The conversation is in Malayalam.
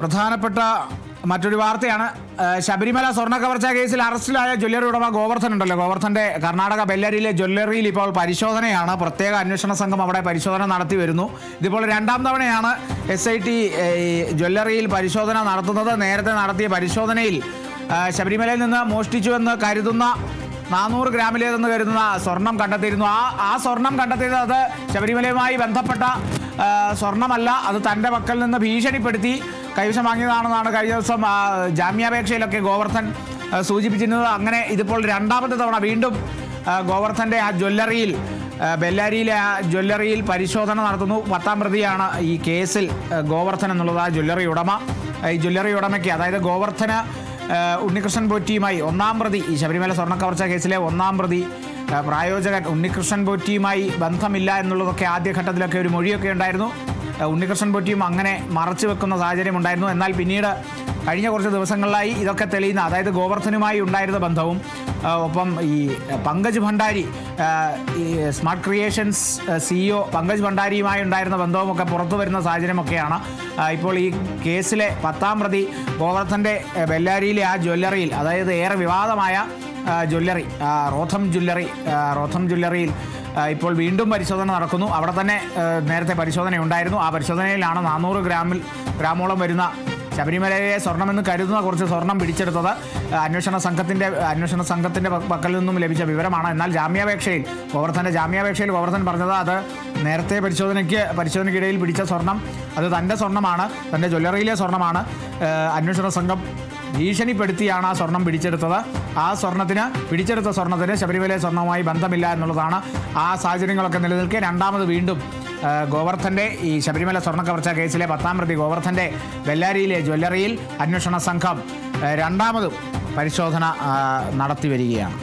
പ്രധാനപ്പെട്ട മറ്റൊരു വാർത്തയാണ്. ശബരിമല സ്വർണ കവർച്ചാ കേസിൽ അറസ്റ്റിലായ ജ്വല്ലറി ഉടമ ഗോവർദ്ധൻ ഉണ്ടല്ലോ. ഗോവർദ്ധന്റെ കർണാടക ബെല്ലരിയിലെ ജ്വല്ലറിയിൽ ഇപ്പോൾ പരിശോധനയാണ്. പ്രത്യേക അന്വേഷണ സംഘം അവിടെ പരിശോധന നടത്തി വരുന്നു. ഇതിപ്പോൾ രണ്ടാം തവണയാണ് എസ് ഐ ടി ജ്വല്ലറിയിൽ പരിശോധന നടത്തുന്നത്. നേരത്തെ നടത്തിയ പരിശോധനയിൽ ശബരിമലയിൽ നിന്ന് മോഷ്ടിച്ചുവെന്ന് കരുതുന്ന നാനൂറ് ഗ്രാമിലേതെന്ന് കരുതുന്ന സ്വർണം കണ്ടെത്തിയിരുന്നു. ആ ആ സ്വർണം കണ്ടെത്തിയത് അത് ശബരിമലയുമായി ബന്ധപ്പെട്ട സ്വർണമല്ല. അത് തന്റെ മക്കളിൽ നിന്ന് ഭീഷണിപ്പെടുത്തി കൈവശം വാങ്ങിയതാണെന്നാണ് കഴിഞ്ഞ ദിവസം ജാമ്യാപേക്ഷയിലൊക്കെ ഗോവർദ്ധൻ സൂചിപ്പിച്ചിരുന്നത്. അങ്ങനെ ഇതിപ്പോൾ രണ്ടാമത്തെ തവണ വീണ്ടും ഗോവർദ്ധന്റെ ആ ജ്വല്ലറിയിൽ ബെല്ലാരിയിലെ ആ ജ്വല്ലറിയിൽ പരിശോധന നടത്തുന്നു. പത്താം പ്രതിയാണ് ഈ കേസിൽ ഗോവർദ്ധൻ എന്നുള്ളത് ആ ജ്വല്ലറി ഉടമ. ഈ ജ്വല്ലറി ഉടമയ്ക്ക് അതായത് ഗോവർദ്ധന് ഉണ്ണികൃഷ്ണൻ പോറ്റിയുമായി ഒന്നാം പ്രതി ഈ ശബരിമല സ്വർണക്കവർച്ച കേസിലെ ഒന്നാം പ്രതി പ്രായോജകൻ ഉണ്ണികൃഷ്ണൻ പോറ്റിയുമായി ബന്ധമില്ല എന്നുള്ളതൊക്കെ ആദ്യഘട്ടത്തിലൊക്കെ ഒരു മൊഴിയൊക്കെ ഉണ്ടായിരുന്നു. ഉണ്ണികൃഷ്ണൻ പൊറ്റിയും അങ്ങനെ മറച്ചു വെക്കുന്ന സാഹചര്യം ഉണ്ടായിരുന്നു. എന്നാൽ പിന്നീട് കഴിഞ്ഞ കുറച്ച് ദിവസങ്ങളിലായി ഇതൊക്കെ തെളിയുന്ന അതായത് ഗോവർദ്ധനുമായി ഉണ്ടായിരുന്ന ബന്ധവും ഒപ്പം ഈ പങ്കജ് ഭണ്ഡാരി ഈ സ്മാർട്ട് ക്രിയേഷൻസ് സിഇഒ പങ്കജ് ഭണ്ഡാരിയുമായി ഉണ്ടായിരുന്ന ബന്ധവും ഒക്കെ പുറത്തു വരുന്ന സാഹചര്യമൊക്കെയാണ്. ഇപ്പോൾ ഈ കേസിലെ പത്താം പ്രതി ഗോവർദ്ധന്റെ ബെല്ലാരിയിലെ ആ ജ്വല്ലറിയിൽ അതായത് ഏറെ വിവാദമായ ജ്വല്ലറി റോഥം ജ്വല്ലറി റോഥം ജ്വല്ലറിയിൽ ഇപ്പോൾ വീണ്ടും പരിശോധന നടക്കുന്നു. അവിടെ തന്നെ നേരത്തെ പരിശോധന ഉണ്ടായിരുന്നു. ആ പരിശോധനയിലാണ് നാനൂറ് ഗ്രാമിൽ ഗ്രാമോളം വരുന്ന ശബരിമലയിലെ സ്വർണമെന്ന് കരുതുന്ന കുറച്ച് സ്വർണം പിടിച്ചെടുത്തത്. അന്വേഷണ സംഘത്തിന്റെ അന്വേഷണ സംഘത്തിന്റെ പക്കൽ നിന്നും ലഭിച്ച വിവരമാണ്. എന്നാൽ ജാമ്യാപേക്ഷയിൽ ഗോവർദ്ധന്റെ ജാമ്യാപേക്ഷയിൽ ഗോവർദ്ധൻ പറഞ്ഞത് അത് നേരത്തെ പരിശോധനയ്ക്ക് പരിശോധനയ്ക്കിടയിൽ പിടിച്ച സ്വർണം. അത് തന്റെ സ്വർണമാണ് തന്റെ ജ്വല്ലറിയിലെ സ്വർണമാണ് അന്വേഷണ സംഘം ഭീഷണിപ്പെടുത്തിയാണ് ആ സ്വർണം പിടിച്ചെടുത്തത്. ആ സ്വർണത്തിന് പിടിച്ചെടുത്ത സ്വർണത്തിന് ശബരിമല സ്വർണവുമായി ബന്ധമില്ല എന്നുള്ളതാണ് ആ സാഹചര്യങ്ങളൊക്കെ നിലനിൽക്കെ. രണ്ടാമത് വീണ്ടും ഗോവർദ്ധന്റെ ഈ ശബരിമല സ്വർണ കവർച്ച കേസിലെ പത്താം പ്രതി ഗോവർദ്ധന്റെ ബെല്ലാരിയിലെ ജ്വല്ലറിയിൽ അന്വേഷണ സംഘം രണ്ടാമതും പരിശോധന നടത്തി വരികയാണ്.